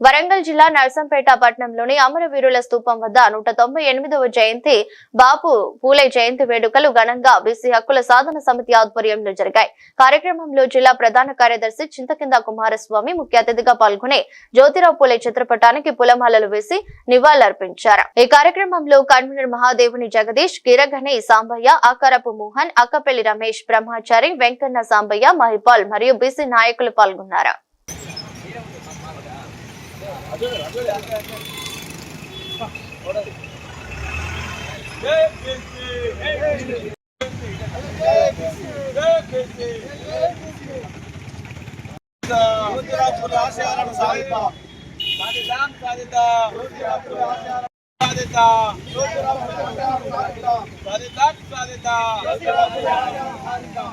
వరంగల్ జిల్లా నర్సంపేట పట్టణంలోని అమరవీరుల స్తూపం వద్ద నూట తొంభై ఎనిమిదవ జయంతి బాపు పూలే జయంతి వేడుకలు ఘనంగా బీసీ హక్కుల సాధన సమితి ఆధ్వర్యంలో జరిగాయి. కార్యక్రమంలో జిల్లా ప్రధాన కార్యదర్శి చింతకింద కుమారస్వామి ముఖ్య అతిథిగా పాల్గొని జ్యోతిరావు పూలే చిత్రపటానికి పులమాలలు వేసి నివాళులర్పించారు. ఈ కార్యక్రమంలో కన్వీనర్ మహాదేవుని జగదీష్ గిరగని సాంబయ్య ఆకారపు మోహన్ అక్కపల్లి రమేష్ బ్రహ్మచారి వెంకన్న సాంబయ్య మహిపాల్ మరియు బీసీ నాయకులు పాల్గొన్నారు. ఆశయాలను సాధిద్దాం సాధిద్దాం సాధిద్దాం జ్యోతిరాపుల ఆశయాలను సాధిద్దాం సాధిద్దాం సాధిద్దాం జ్యోతిరాపుల ఆశయాలను సాధిద్దాం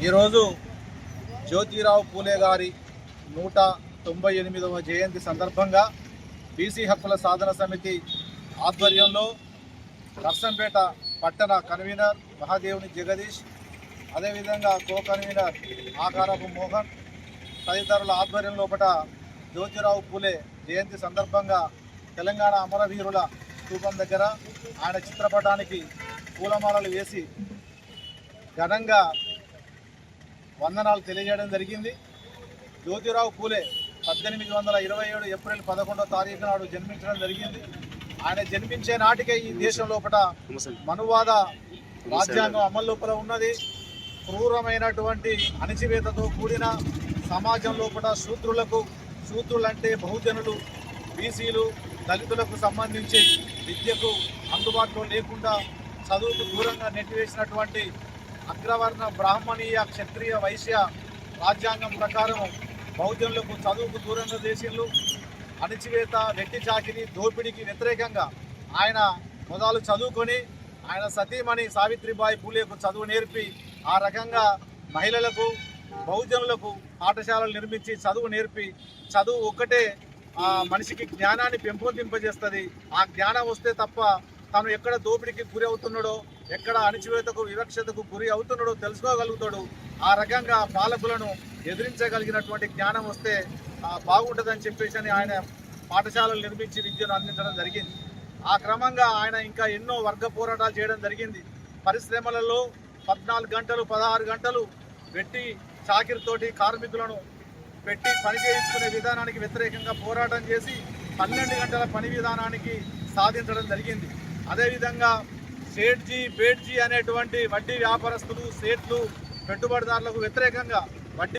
ఈరోజు జ్యోతిరావు పూలే గారి నూట తొంభై ఎనిమిదవ జయంతి సందర్భంగా బీసీ హక్కుల సాధన సమితి ఆధ్వర్యంలో నర్సంపేట పట్టణ కన్వీనర్ మహాదేవుని జగదీష్ అదేవిధంగా కో కన్వీనర్ ఆకారపు మోహన్ తదితరుల ఆధ్వర్యం లోపల జ్యోతిరావు పూలే జయంతి సందర్భంగా తెలంగాణ అమరవీరుల స్థూపం దగ్గర ఆయన చిత్రపటానికి పూలమాలలు వేసి ఘనంగా వందనాలు తెలియజేయడం జరిగింది. జ్యోతిరావు పూలే పద్దెనిమిది వందల ఇరవై ఏడు ఏప్రిల్ పదకొండో తారీఖు నాడు జన్మించడం జరిగింది. ఆయన జన్మించే నాటికే ఈ దేశం లోపల మనువాద రాజ్యాంగం అమలు లోపల ఉన్నది. క్రూరమైనటువంటి అణిచివేతతో కూడిన సమాజం లోపల శూద్రులకు శూద్రులంటే బహుజనులు బీసీలు దళితులకు సంబంధించి విద్యకు అందుబాటులో లేకుండా చదువుకు దూరంగా నెట్టివేసినటువంటి అగ్రవర్ణ బ్రాహ్మణీయ క్షత్రియ వైశ్య రాజ్యాంగం ప్రకారం బహుజనులకు చదువుకు దూరంగా దేశంలో అణిచివేత వెట్టి చాకిరి దోపిడీకి వ్యతిరేకంగా ఆయన మొదలు చదువుకొని ఆయన సతీమణి సావిత్రిబాయి పూలేకు చదువు నేర్పి ఆ రకంగా మహిళలకు బహుజనులకు పాఠశాలలు నిర్మించి చదువు నేర్పి చదువు ఒక్కటే మనిషికి జ్ఞానాన్ని పెంపొందింపజేస్తుంది. ఆ జ్ఞానం వస్తే తప్ప తను ఎక్కడ దోపిడీకి గురి అవుతున్నాడో ఎక్కడ అణిచివేతకు వివక్షతకు గురి అవుతున్నాడో తెలుసుకోగలుగుతాడు. ఆ రకంగా పాలకులను ఎదిరించగలిగినటువంటి జ్ఞానం వస్తే బాగుంటుందని చెప్పేసి అని ఆయన పాఠశాలలు నిర్మించి విద్యను అందించడం జరిగింది. ఆ క్రమంగా ఆయన ఇంకా ఎన్నో వర్గ పోరాటాలు చేయడం జరిగింది. పరిశ్రమలలో పద్నాలుగు గంటలు పదహారు గంటలు పెట్టి చాకిరితోటి కార్మికులను పెట్టి పని చేయించుకునే విధానానికి వ్యతిరేకంగా పోరాటం చేసి పన్నెండు గంటల పని విధానానికి సాధించడం జరిగింది. అదేవిధంగా సేట్జీ బేట్జీ అనేటువంటి వడ్డీ వ్యాపారస్తులు సేట్లు పెట్టుబడిదారులకు వ్యతిరేకంగా వడ్డీ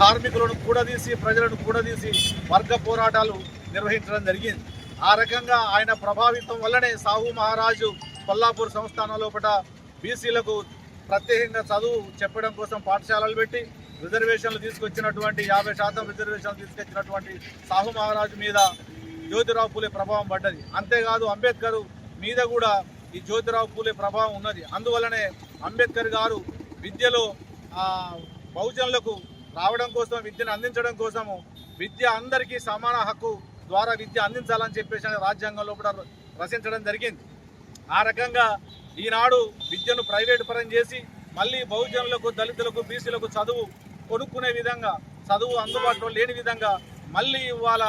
కార్మికులను కూడదీసి ప్రజలను కూడదీసి వర్గ పోరాటాలు నిర్వహించడం జరిగింది. ఆ రకంగా ఆయన ప్రభావితం వల్లనే సాహు మహారాజు కొల్లాపూర్ సంస్థానం లోపల బీసీలకు ప్రత్యేకంగా చదువు చెప్పడం కోసం పాఠశాలలు పెట్టి రిజర్వేషన్లు తీసుకొచ్చినటువంటి యాభై శాతం రిజర్వేషన్లు తీసుకొచ్చినటువంటి సాహు మహారాజు మీద జ్యోతిరావు పూలే ప్రభావం పడ్డది. అంతేకాదు అంబేద్కర్ మీద కూడా ఈ జ్యోతిరావు పూలే ప్రభావం ఉన్నది. అందువలనే అంబేద్కర్ గారు విద్యలో బహుజనులకు రావడం కోసం విద్యను అందించడం కోసము విద్య అందరికీ సమాన హక్కు ద్వారా విద్య అందించాలని చెప్పేసి రాజ్యాంగంలో కూడా రచించడం జరిగింది. ఆ రకంగా ఈనాడు విద్యను ప్రైవేటు పరం చేసి మళ్ళీ బహుజనులకు దళితులకు బీసీలకు చదువు కొనుక్కునే విధంగా చదువు అందుబాటులో లేని విధంగా మళ్ళీ ఇవాళ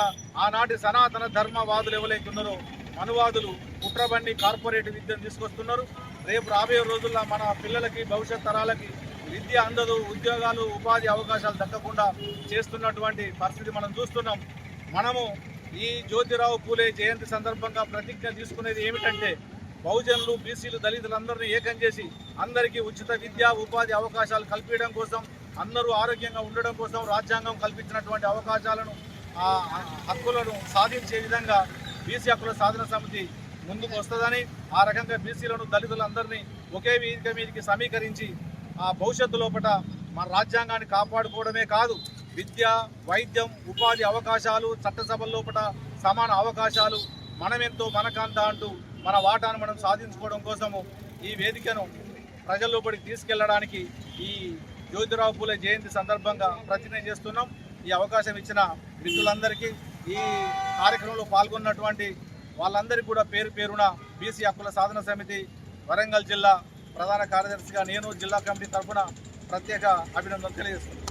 ఆనాటి సనాతన ధర్మవాదులు ఎవరైతే ఉన్నారో మనువాదులు కుట్రబండి కార్పొరేట్ విద్యను తీసుకొస్తున్నారు. రేపు రాబోయే రోజుల్లో మన పిల్లలకి భవిష్యత్ తరాలకి విద్య అందదు ఉద్యోగాలు ఉపాధి అవకాశాలు దక్కకుండా చేస్తున్నటువంటి పరిస్థితి మనం చూస్తున్నాం. మనము ఈ జ్యోతిరావు పూలే జయంతి సందర్భంగా ప్రతిజ్ఞ తీసుకునేది ఏమిటంటే బహుజనులు బీసీలు దళితులందరినీ ఏకం చేసి అందరికీ ఉచిత విద్య ఉపాధి అవకాశాలు కల్పించడం కోసం అందరూ ఆరోగ్యంగా ఉండడం కోసం రాజ్యాంగం కల్పించినటువంటి అవకాశాలను ఆ హక్కులను సాధించే విధంగా బీసీ హక్కుల సాధన సమితి ముందుకు వస్తుందని ఆ రకంగా బీసీలను దళితులందరినీ ఒకే వేదిక మీదకి సమీకరించి ఆ భవిష్యత్తు లోపల మన రాజ్యాంగాన్ని కాపాడుకోవడమే కాదు విద్య వైద్యం ఉపాధి అవకాశాలు చట్టసభల లోపల సమాన అవకాశాలు మనమెంతో మనకంత అంటూ మన వాటాను మనం సాధించుకోవడం కోసము ఈ వేదికను ప్రజల్లోపలికి తీసుకెళ్ళడానికి ఈ జ్యోతిరావు పూలే జయంతి సందర్భంగా ప్రతిజ్ఞ చేస్తున్నాం. ఈ అవకాశం ఇచ్చిన మిత్రులందరికీ ఈ కార్యక్రమంలో పాల్గొన్నటువంటి వాళ్ళందరికీ కూడా పేరు పేరున బీసీ హక్కుల సాధన సమితి వరంగల్ జిల్లా ప్రధాన కార్యదర్శిగా నేను జిల్లా కమిటీ తరఫున ప్రత్యేక అభినందనలు తెలియజేస్తున్నాను.